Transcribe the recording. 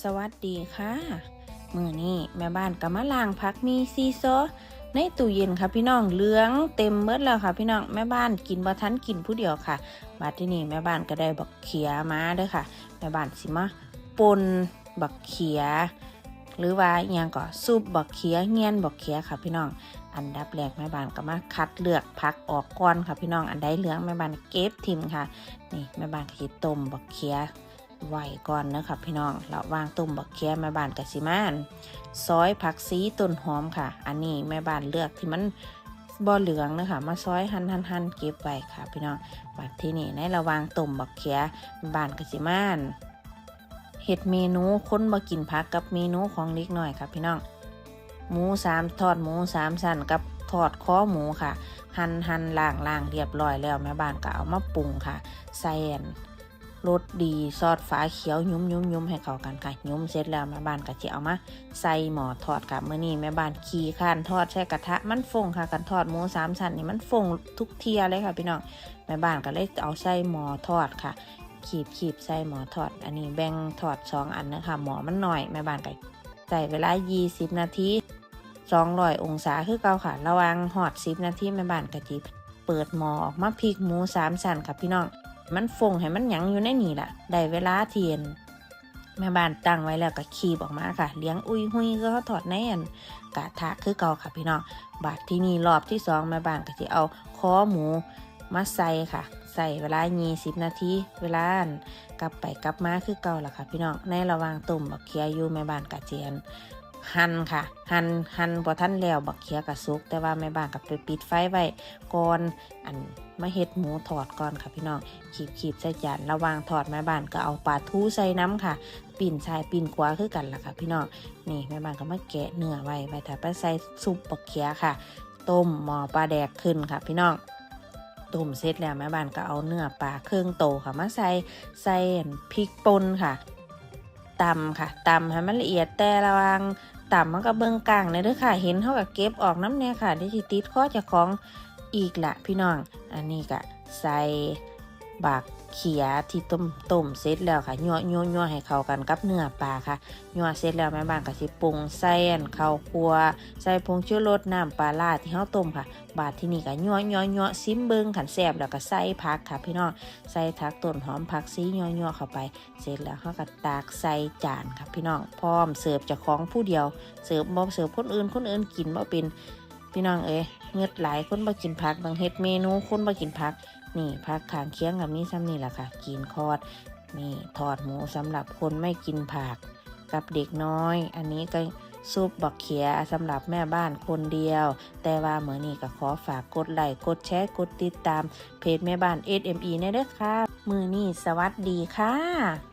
สวัสดีค่ะ มือนี้แม่บ้านก็มาล้างผักมีซีโซในตู้เย็นค่ะพี่น้องเหลืองเต็มเบิดแล้วค่ะพี่น้องแม่บ้านกินบ่ทันกินผู้เดียวค่ะบัดที่นี่แม่บ้านก็ได้บักเขียมาเด้อค่ะ แม่บ้านสิมาปนบักเขีย หรือว่าอหยังก็ซุปบักเขียเงี้ยนบักเขียค่ะพี่น้องอันดับแรกแม่บ้านก็มาคัดเลือกผักออกก่อนค่ะพี่น้องอันใดเหลืองแม่บ้านเก็บทิมค่ะ นี่แม่บ้านก็สิต้มบักเขีย ไว้ก่อนนะครับพี่น้องเระวางต้มบักเขียแม่บ้านกะสิมานซอยผักซีต้นหอมค่ะ อันนี้แม่บ้านเลือกที่มันบ่เหลืองนะคะมาซอยหั่นหั่นหั่นเก็บไว้ค่ะพี่น้องบัดที่นี่ในระวางต้มบักเขียแม่บ้านกะสิมานเห็ดเมนูค้นบ่กินผักกับเมนูของเล็กหน่อยค่ะพี่น้องหมูสามทอดหมูสามสันกับทอดคอหมูค่ะ หั่นหั่นล่างล่างเรียบร้อยแล้วแม่บ้านก็เอามาปรุงค่ะใส่ รสดีซอสฟ้าเขียวยุ้มยุ้มยุ้มให้เข้ากันค่ะยุ้มเสร็จแล้วแม่บ้านก็จะเอามาใส่หม้อทอดค่ะเมื่อนี้แม่บ้านขี่ข้านทอดใช้กระทะมันฟงค่ะกันทอดหมูสามสันนี่มันฟงทุกเทียเลยค่ะพี่น้องแม่บ้านก็เลยเอาใส่หม้อทอดค่ะขีบขีบใส่หมอทอด อันนี้แบ่งทอดสองอันนะคะหมอมันหน่อยแม่บ้านก็ใส่เวลา 20 นาที200องศาคือเก่าค่ะ ระวังหอด 10 นาทีแม่บ้านกะจิเปิดหม้อออกมาพริกหมูสามสันค่ะพี่น้อง มันฟงให้มันหยังอยู่ในนี่แหละได้เวลาเทียน แม่บ้านตั้งไว้แล้วก็ขีบออกมาค่ะ เลี้ยงอุ้ยหุยก็เขาถอดแน่นกระทะคือเก่าค่ะพี่น้อง บาดที่นี่รอบที่สองแม่บ้านก็จะเอาคอหมูมาใส่ค่ะ ใส่เวลา20นาที เวลากลับไปกลับมาคือเก่าล่ะค่ะพี่น้อง ในระหว่างต้มบักเคียอยู่แม่บ้านกะเจียน หั่นค่ะ หั่นหั่นพอท่านแล้วบักเคียกับซุก แต่ว่าแม่บ้านกับไปปิดไฟไว้ก่อนอันมาเฮ็ดหมูถอดก่อนค่ะพี่น้องขีบขีบใส่จานระวางถอดแม่บ้านก็เอาปลาทูใส่น้ำค่ะ ปิ่นชายปิ่นขวาคือกันล่ะค่ะพี่น้องนี่แม่บ้านก็มาแกะเนื้อไว้ไว้ถ้าไปใส่ซุปบักเคียค่ะ ต้มหม้อปลาแดกขึ้นค่ะพี่น้องต้มเสร็จแล้วแม่บ้านก็เอาเนื้อปลาเครื่องโตค่ะมาใส่ใส่พริกป่นค่ะ ตำค่ะตำให้มันละเอียดแต่ระวังต่ำมันก็เบิ่งกลางเลยด้ค่ะ เห็นเท่ากับเก็บออกน้ำเนี่ยค่ะที่ติดข้อจะของอีกละพี่น้อง อันนี้ก็ใส่ บากเขียที่ต้มต้มเสร็จแล้วค่ะยั่วยั่วยั่วให้เข้ากันกับเนื้อปลาค่ะยั่วเสร็จแล้วแม่บ้านก็สิปรุงใส่อันข้าวคั่วใส่ผงชูรสน้ำปลาล่าที่เฮาต้มค่ะ บาดที่นี่ก็ยั่วยั่วยั่วซิมเบิงขันแซ่บแล้วก็ใส่ผักค่ะพี่น้องใส่ทักต้นหอมผักซียั่วยั่วเข้าไป เสร็จแล้วเขาก็ตากใส่จานค่ะพี่น้องพร้อมเสิร์ฟจากของผู้เดียวเสิร์ฟบ่เสิร์ฟคนอื่นคนอื่นกินบ่เป็น พี่น้องเอ้ยเงือดหลายคนบ่กินผักบางเฮ็ดเมนูคนบ่กินผัก นี่ผักขางเคียงกับมีซ้ำนี่แหละค่ะ กินคอด นี่ทอดหมูสำหรับคนไม่กินผัก กับเด็กน้อย อันนี้ก็ซุปบักเขียสำหรับแม่บ้านคนเดียว แต่ว่าเหมือนี้ก็ขอฝากกดไลค์กดแชร์กดติดตามเพจแม่บ้าน SME เนี่ยเด้อค่ะ มือนี้สวัสดีค่ะ